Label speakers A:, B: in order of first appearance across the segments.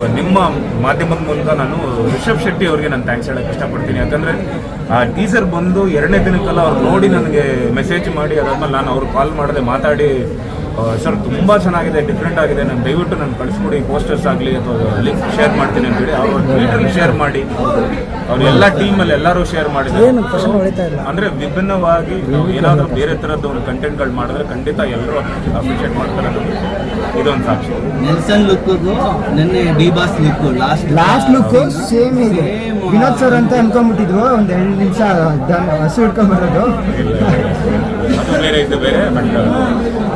A: ನಿಮ್ಮ ಮಾಧ್ಯಮದ ಮೂಲಕ ನಾನು ರಿಷಬ್ ಶೆಟ್ಟಿ ಅವರಿಗೆ ನಾನು ಥ್ಯಾಂಕ್ಸ್ ಹೇಳಕ್ಕೆ ಇಷ್ಟಪಡ್ತೀನಿ. ಯಾಕಂದ್ರೆ ಆ ಟೀಸರ್ ಬಂದು ಎರಡನೇ ದಿನಕ್ಕೆಲ್ಲ ಅವ್ರು ನೋಡಿ ನನಗೆ ಮೆಸೇಜ್ ಮಾಡಿ, ಅದಾದ್ಮೇಲೆ ನಾನು ಅವ್ರು ಕಾಲ್ ಮಾಡದೆ ಮಾತಾಡಿ ಸರ್ ತುಂಬ ಚೆನ್ನಾಗಿದೆ ಡಿಫ್ರೆಂಟ್ ಆಗಿದೆ. ನಾನು ದಯವಿಟ್ಟು ನಾನು ಕಳಿಸ್ಕೊಡಿ ಪೋಸ್ಟರ್ಸ್ ಆಗಲಿ ಅಥವಾ ಲಿಂಕ್ ಶೇರ್ ಮಾಡ್ತೀನಿ ಅಂತೇಳಿ ಅವರು ಟ್ವಿಟರ್ ಶೇರ್ ಮಾಡಿ. ಅವ್ರು ಎಲ್ಲ ಟೀಮಲ್ಲಿ ಎಲ್ಲರೂ ಶೇರ್ ಮಾಡಿದ್ದಾರೆ. ಅಂದ್ರೆ ವಿಭಿನ್ನವಾಗಿ ನಾವು ಏನಾದರೂ ಬೇರೆ ತರದ ಒಂದು ಕಂಟೆಂಟ್ಗಳು ಮಾಡಿದ್ರೆ ಖಂಡಿತ ಎಲ್ಲರೂ ಅಪ್ರಿಷಿಯೇಟ್ ಮಾಡ್ತಾರೆ ಇದೊಂದು ಸಾಕ್ಷಿ.
B: ನೆಲ್ಸನ್ ಲುಕ್ ನಿನ್ನೆ D boss look last
C: last look same ಇದೆ.
B: Same.
C: ವಿನೋದ್ ಸರ್ ಅಂತ ಅನ್ಕೊಂಡ್ಬಿಟ್ಟಿದ್ರು ಒಂದ್ ಎರಡು ನಿಮಿಷ ಹಸು ಹಿಡ್ಕೊಂಡ್ ಬರೋದು
A: ಅದು ಬೇರೆ ಇದು ಬೇರೆ but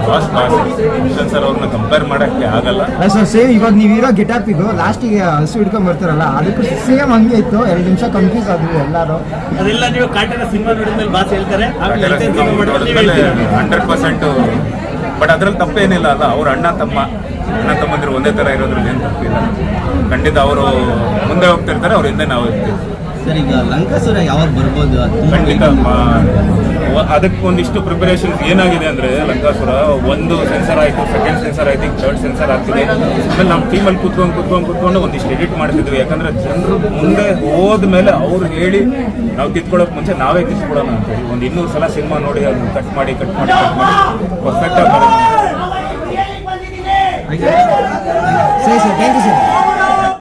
A: boss boss Kishan sir ಅವ್ರನ್ನ ಕಂಪೇರ್ ಮಾಡೋಕ್ಕೆ ಆಗಲ್ಲ.
C: ಸರ್ ಸೇಮ್ ಇವಾಗ ನೀವಿರೋ ಗೆಟಪಿಗೂ ಲಾಸ್ಟಿಗೆ ಹಸು ಹಿಡ್ಕೊಂಡ್ ಬರ್ತಾರಲ್ಲ ಅದಕ್ಕೂ ಸೇಮ್ ಹಂಗೆ ಇತ್ತು ಎರಡು ನಿಮಿಷ ಕನ್ಫ್ಯೂಸ್ ಆದ್ರು ಎಲ್ಲರೂ.
D: ಅದೆಲ್ಲ ನೀವು ಕಾಟನ ಸಿನಿಮಾ ನೋಡಿದ್ಮೇಲೆ ಬಾಸ್ ಹೇಳ್ತೀರಾ
A: ಹಂಡ್ರೆಡ್ ಪರ್ಸೆಂಟ್ ಬಟ್ ಅದ್ರಲ್ಲಿ ತಪ್ಪೇನಿಲ್ಲ ಅಲ್ಲ ಅವ್ರ ಅಣ್ಣ ತಮ್ಮ. ಅಣ್ಣ ತಮ್ಮಂದಿರು ಒಂದೇ ಥರ ಇರೋದ್ರಲ್ಲಿ ಏನು ತಪ್ಪಿಲ್ಲ ಖಂಡಿತ ಅವರು ಮುಂದೆ ಹೋಗ್ತಿರ್ತಾರೆ ಅವ್ರ ಹಿಂದೆ ನಾವು ಇರ್ತೀವಿ.
B: ಸರ್ ಈಗ ಲಂಕಾಸುರ ಯಾವಾಗ ಬರ್ಬೋದು?
A: ಖಂಡಿತ. ಅದಕ್ಕೆ ಒಂದಿಷ್ಟು ಪ್ರಿಪರೇಷನ್ ಏನಾಗಿದೆ ಅಂದ್ರೆ ಲಂಕಾಸುರ ಒಂದು ಸೆನ್ಸರ್ ಆಯ್ತು ಸೆಕೆಂಡ್ ಸೆನ್ಸರ್ ಆಯ್ತು ಥರ್ಡ್ ಸೆನ್ಸರ್ ಆಗ್ತಿದೆ. ಆಮೇಲೆ ನಮ್ಮ ಟೀಮಲ್ಲಿ ಕುತ್ಕೊಂಡು ಕುತ್ಕೊಂಡು ಕುತ್ಕೊಂಡು ಒಂದಿಷ್ಟು ಎಡಿಟ್ ಮಾಡ್ತಿದ್ವಿ. ಯಾಕಂದ್ರೆ ಜನರು ಮುಂದೆ ಹೋದ ಮೇಲೆ ಅವ್ರು ಹೇಳಿ ನಾವು ಕಿತ್ಕೊಳ್ಳೋಕೆ ಮುಂಚೆ ನಾವೇ ಕಿತ್ಕೊಳ್ಳೋಣ ಅಂತೇಳಿ ಒಂದು ಇನ್ನೂರು ಸಲ ಸಿನಿಮಾ ನೋಡಿ ಅದನ್ನ ಕಟ್ ಮಾಡಿ ಕಟ್ ಮಾಡಿ ಕಟ್ ಮಾಡಿ. ಪರ್ಫೆಕ್ಟ್ ಆಗಿ
C: ಸರಿ ಸರ್ ಥ್ಯಾಂಕ್ ಯು ಸರ್